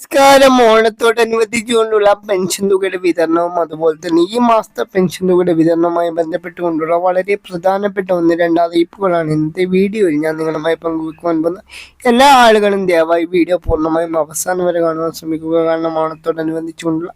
നമസ്കാരം ഓണത്തോടനുബന്ധിച്ചുകൊണ്ടുള്ള പെൻഷൻ തുകയുടെ വിതരണവും അതുപോലെ തന്നെ ഈ മാസത്തെ പെൻഷൻ തുകയുടെ വിതരണവുമായി ബന്ധപ്പെട്ടുകൊണ്ടുള്ള വളരെ പ്രധാനപ്പെട്ട ഒന്ന് രണ്ട് അറിയിപ്പുകളാണ് ഇന്നത്തെ വീഡിയോയിൽ ഞാൻ നിങ്ങളുമായി പങ്കുവെക്കുവാൻ പോകുന്നത്. എല്ലാ ആളുകളും ദയവായി വീഡിയോ പൂർണമായും അവസാനം വരെ കാണുവാൻ ശ്രമിക്കുക. കാരണം ഓണത്തോടനുബന്ധിച്ചുകൊണ്ടുള്ള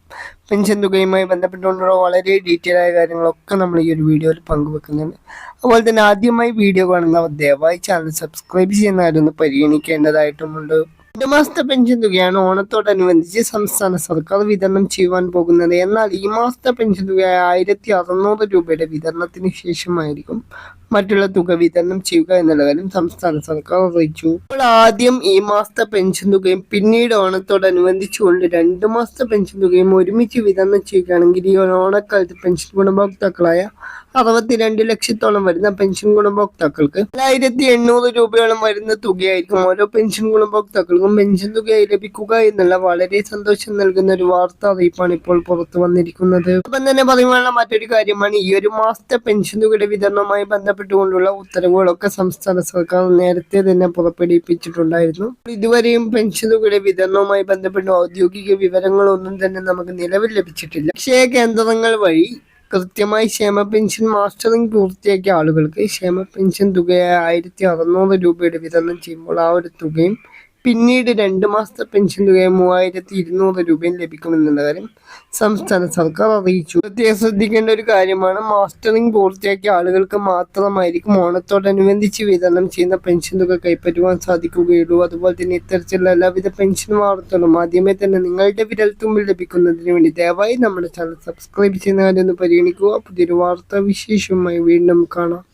പെൻഷൻ തുകയുമായി ബന്ധപ്പെട്ടുകൊണ്ടുള്ള വളരെ ഡീറ്റെയിൽ ആയ കാര്യങ്ങളൊക്കെ നമ്മൾ ഈ ഒരു വീഡിയോയിൽ പങ്കുവെക്കുന്നുണ്ട്. അതുപോലെ തന്നെ ആദ്യമായി വീഡിയോ കാണുന്നവർ ദയവായി ചാനൽ സബ്സ്ക്രൈബ് ചെയ്യുന്നവരൊന്ന് പരിഗണിക്കേണ്ടതായിട്ടുമുണ്ട്. മാസത്തെ പെൻഷൻ തുകയാണ് ഓണത്തോടനുബന്ധിച്ച് സംസ്ഥാന സർക്കാർ വിതരണം ചെയ്യുവാൻ പോകുന്നത്. എന്നാൽ ഈ മാസത്തെ പെൻഷൻ തുക ആയിരത്തി അറുന്നൂറ് രൂപയുടെ വിതരണത്തിന് ശേഷമായിരിക്കും മറ്റുള്ള തുക വിതരണം ചെയ്യുക എന്നുള്ള സംസ്ഥാന സർക്കാർ അറിയിച്ചു. അപ്പോൾ ആദ്യം ഈ മാസത്തെ പെൻഷൻ തുകയും പിന്നീട് ഓണത്തോടനുബന്ധിച്ചുകൊണ്ട് രണ്ട് മാസത്തെ പെൻഷൻ തുകയും ഒരുമിച്ച് വിതരണം ചെയ്യുകയാണെങ്കിൽ ഈ ഓണക്കാലത്ത് പെൻഷൻ ഗുണഭോക്താക്കളായ അറുപത്തിരണ്ട് ലക്ഷത്തോളം വരുന്ന പെൻഷൻ ഗുണഭോക്താക്കൾക്ക് നാലായിരത്തി എണ്ണൂറ് രൂപയോളം വരുന്ന തുകയായിരിക്കും ഓരോ പെൻഷൻ ഗുണഭോക്താക്കൾക്കും പെൻഷൻ തുകയായി ലഭിക്കുക എന്നുള്ള വളരെ സന്തോഷം നൽകുന്ന ഒരു വാർത്ത അറിയിപ്പാണ് ഇപ്പോൾ പുറത്തു വന്നിരിക്കുന്നത്. അപ്പം തന്നെ പറയുവാനുള്ള മറ്റൊരു കാര്യമാണ് ഈ ഒരു മാസത്തെ പെൻഷൻ തുകയുടെ വിതരണവുമായി ബന്ധപ്പെട്ടുകൊണ്ടുള്ള ഉത്തരവുകളൊക്കെ സംസ്ഥാന സർക്കാർ നേരത്തെ തന്നെ പുറപ്പെടുവിപ്പിച്ചിട്ടുണ്ടായിരുന്നു. ഇതുവരെയും പെൻഷൻ വിതരണവുമായി ബന്ധപ്പെട്ട ഔദ്യോഗിക വിവരങ്ങളൊന്നും തന്നെ നമുക്ക് നിലവിൽ ലഭിച്ചിട്ടില്ല. അക്ഷയ കേന്ദ്രങ്ങൾ വഴി കൃത്യമായി ക്ഷേമ പെൻഷൻ മാസ്റ്ററിംഗ് പൂർത്തിയാക്കിയ ആളുകൾക്ക് ക്ഷേമ പെൻഷൻ തുകയായ ആയിരത്തി അറുന്നൂറ് രൂപയുടെ വിതരണം ചെയ്യുമ്പോൾ ആ ഒരു തുകയും പിന്നീട് രണ്ട് മാസത്തെ പെൻഷൻ തുക മൂവായിരത്തി ഇരുന്നൂറ് രൂപയും ലഭിക്കുമെന്നുള്ള കാര്യം സംസ്ഥാന സർക്കാർ അറിയിച്ചു. പ്രത്യേകം ശ്രദ്ധിക്കേണ്ട ഒരു കാര്യമാണ് മാസ്റ്ററിംഗ് പൂർത്തിയാക്കിയ ആളുകൾക്ക് മാത്രമായിരിക്കും ഓണത്തോടനുബന്ധിച്ച് വിതരണം ചെയ്യുന്ന പെൻഷൻ തുക കൈപ്പറ്റുവാൻ സാധിക്കുകയുള്ളൂ. അതുപോലെ തന്നെ ഇത്തരത്തിലുള്ള എല്ലാവിധ പെൻഷൻ വാർത്തകളും ആദ്യമേ തന്നെ നിങ്ങളുടെ വിരൽത്തുമ്പിൽ ലഭിക്കുന്നതിന് വേണ്ടി ദയവായി നമ്മുടെ ചാനൽ സബ്സ്ക്രൈബ് ചെയ്യുന്ന കാര്യം ഒന്ന് പരിഗണിക്കുക. പുതിയൊരു വാർത്താ വിശേഷവുമായി വീണ്ടും കാണാം.